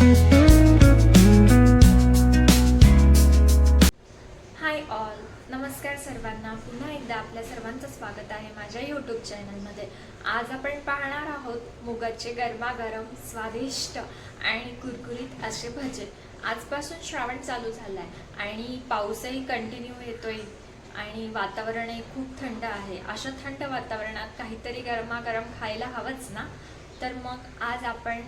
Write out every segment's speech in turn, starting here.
Hi all नमस्कार सर्वांना. पुन्हा एकदा आपल्या सर्वांचं स्वागत आहे माझ्या यूट्यूब चॅनलमध्ये आज आपण पाहणार आहोत मुगाचे गरमागरम स्वादिष्ट आणि कुरकुरीत असे भजे. आजपासून श्रावण चालू झाला आहे आणि पाऊसही कंटिन्यू येतोय आणि वातावरणही खूप थंड आहे. अशा थंड वातावरणात काहीतरी गरमागरम खायला हवंच ना? तर मग आज आपण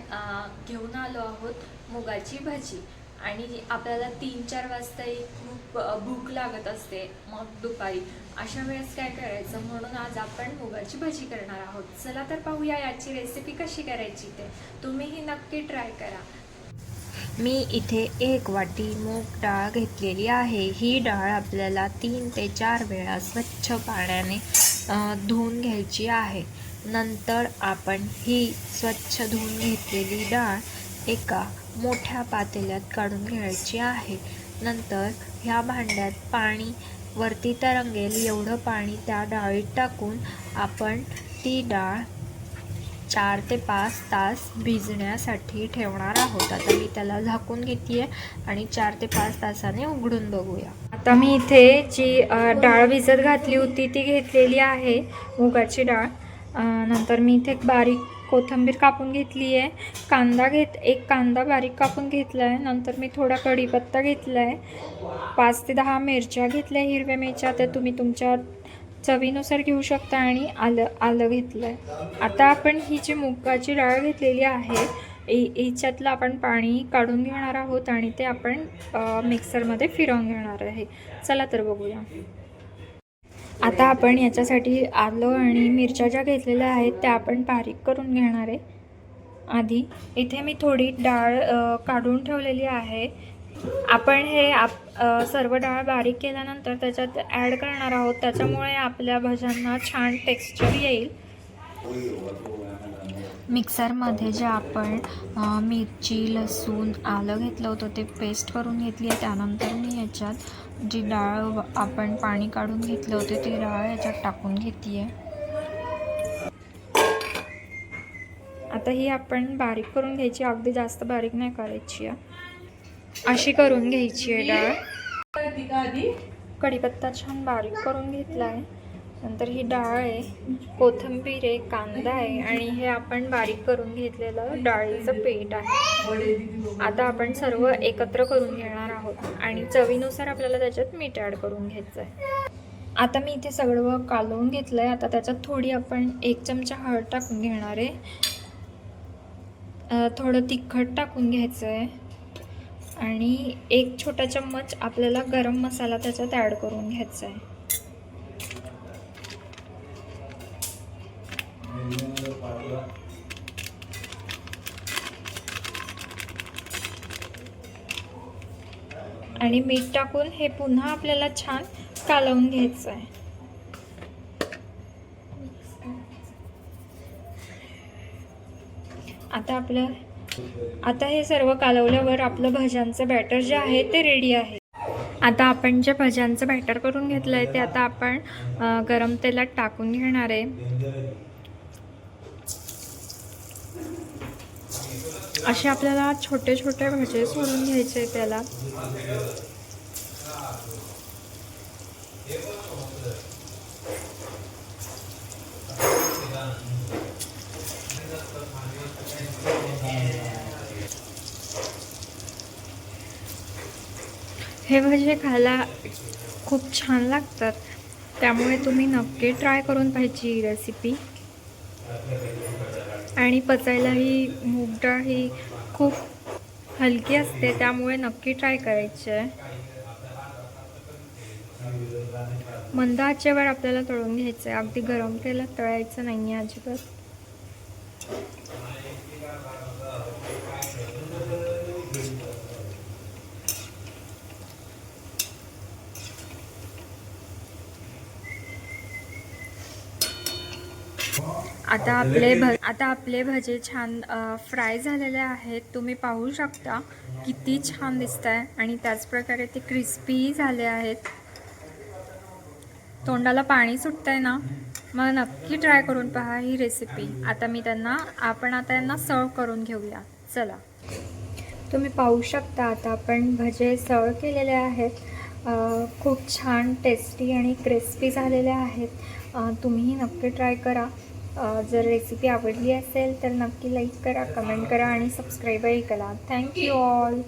घेऊन आलो आहोत मुगाची भजी. आणि आपल्याला तीन चार वाजता एक खूप भूक लागत असते मग दुपारी. अशा वेळेस काय करायचं? म्हणून आज आपण मुगाची भजी करणार आहोत. चला तर पाहूया याची रेसिपी कशी करायची ते. तुम्हीही नक्की ट्राय करा. मी इथे एक वाटी मूग डाळ घेतलेली आहे. ही डाळ आपल्याला तीन ते चार वेळा स्वच्छ पाण्याने धुवून घ्यायची आहे. नंतर आपण ही स्वच्छ धुवून घेतलेली डाळ एका मोठ्या पातेल्यात काढून घ्यायची आहे. नंतर ह्या भांड्यात पाणी वरती तरंगेल एवढं पाणी त्या डाळीत टाकून आपण ती डाळ चार ते पाच तास भिजण्यासाठी ठेवणार आहोत. आता मी त्याला झाकून घेते आणि चार ते पाच तासाने उघडून बघूया. आता मी इथे जी डाळ भिजत घातली होती ती घेतलेली आहे. मुगाची डाळ. नंतर मी इथे एक बारीक कोथिंबीर कापून घेतली आहे. कांदा घेत एक कांदा बारीक कापून घेतला आहे. नंतर मी थोडा कढीपत्ता घेतला आहे. पाच ते दहा मिरच्या घेतल्या हिरव्या मिरच्या. त्या तुम्ही तुमच्या चवीनुसार घेऊ शकता आणि आलं आलं घेतलं आहे. आता आपण ही जी मुगाची डाळ घेतलेली आहे हि- हिच्यातलं आपण पाणी काढून घेणार आहोत आणि ते आपण मिक्सरमध्ये फिरवून घेणार आहे. चला तर बघूया. आता आपण याच्यासाठी आलं आणि मिरच्या ज्या घेतलेल्या आहेत त्या आपण बारीक करून घेणार आहे. आधी इथे मी थोडी डाळ काढून ठेवलेली आहे. आपण हे आप सर्व डाळ बारीक केल्यानंतर त्याच्यात ॲड करणार आहोत. त्याच्यामुळे आपल्या भज्यांना छान टेक्स्चर येईल. मिक्सरमध्ये जे आपण मिरची लसूण आलं घेतलं होतं ते पेस्ट करून घेतली आहे. त्यानंतर मी याच्यात जी डाळ आपण पाणी काढून घेतलं होतं ती डाळ याच्यात टाकून घेते आहे. आता ही आपण बारीक करून घ्यायची अगदी जास्त बारीक नाही करायची आहे. अशी करून घ्यायची आहे डाळ. कढीपत्ता छान बारीक करून घेतला आहे. नंतर ही डाळ आहे कोथिंबीर आहे कांदा आहे आणि हे आपण बारीक करून घेतलेलं डाळीचं पीठ आहे. आता आपण सर्व एकत्र करून घेणार आहोत आणि चवीनुसार आपल्याला त्याच्यात मीठ ॲड करून घ्यायचं आहे. आता मी इथे सगळं कालवून घेतलं आहे आता त्याच्यात थोडी आपण एक चमचा हळद टाकून घेणार आहे. थोडं तिखट टाकून घ्यायचं आहे. आणि एक छोटा चम्मच आपल्याला गरम मसाला त्याच्यात ॲड करून घ्यायचा आहे. आणि मीठ टाकून हे पुन्हा आपल्याला छान कालवून घ्यायचं आहे. आता आपलं आता हे सर्व कालवल्यावर आपलं भज्यांचं बॅटर जे आहे ते रेडी आहे. आता आपण जे भज्यांचं बॅटर करून घेतलं आहे ते आता आपण गरम तेलात टाकून घेणार आहे. असे आपल्याला छोटे छोटे भजे सोडून घ्यायचे त्याला. हे भजे खायला खूप छान लागतात. त्यामुळे तुम्ही नक्की ट्राय करून पाहिजे ही रेसिपी आणि पचायलाही मूग डाळ ही खूप हलकी असते त्यामुळे नक्की ट्राय करायची आहे मंद आचेवर आपल्याला तळून घ्यायचं आहे अगदी गरम तेलात तळायचं नाही आहे अजिबात. आता आपले भ आता आपले भजे छान फ्राय झालेले आहेत. तुम्ही पाहू शकता किती छान दिसत आहे आणि त्याचप्रकारे ते क्रिस्पी झाले आहेत. तोंडाला पाणी सुटतं आहे ना? मग नक्की ट्राय करून पहा ही रेसिपी आता मी त्यांना आपण आता यांना सर्व करून घेऊया. चला. तुम्ही पाहू शकता आता आपण भजे सर्व केलेले आहेत. खूप छान टेस्टी आणि क्रिस्पी झालेल्या आहेत. तुम्हीही नक्की ट्राय करा. जर रेसिपी आवडली असेल तर नक्की लाईक करा कमेंट करा आणि सबस्क्राईबही करा. Thank you all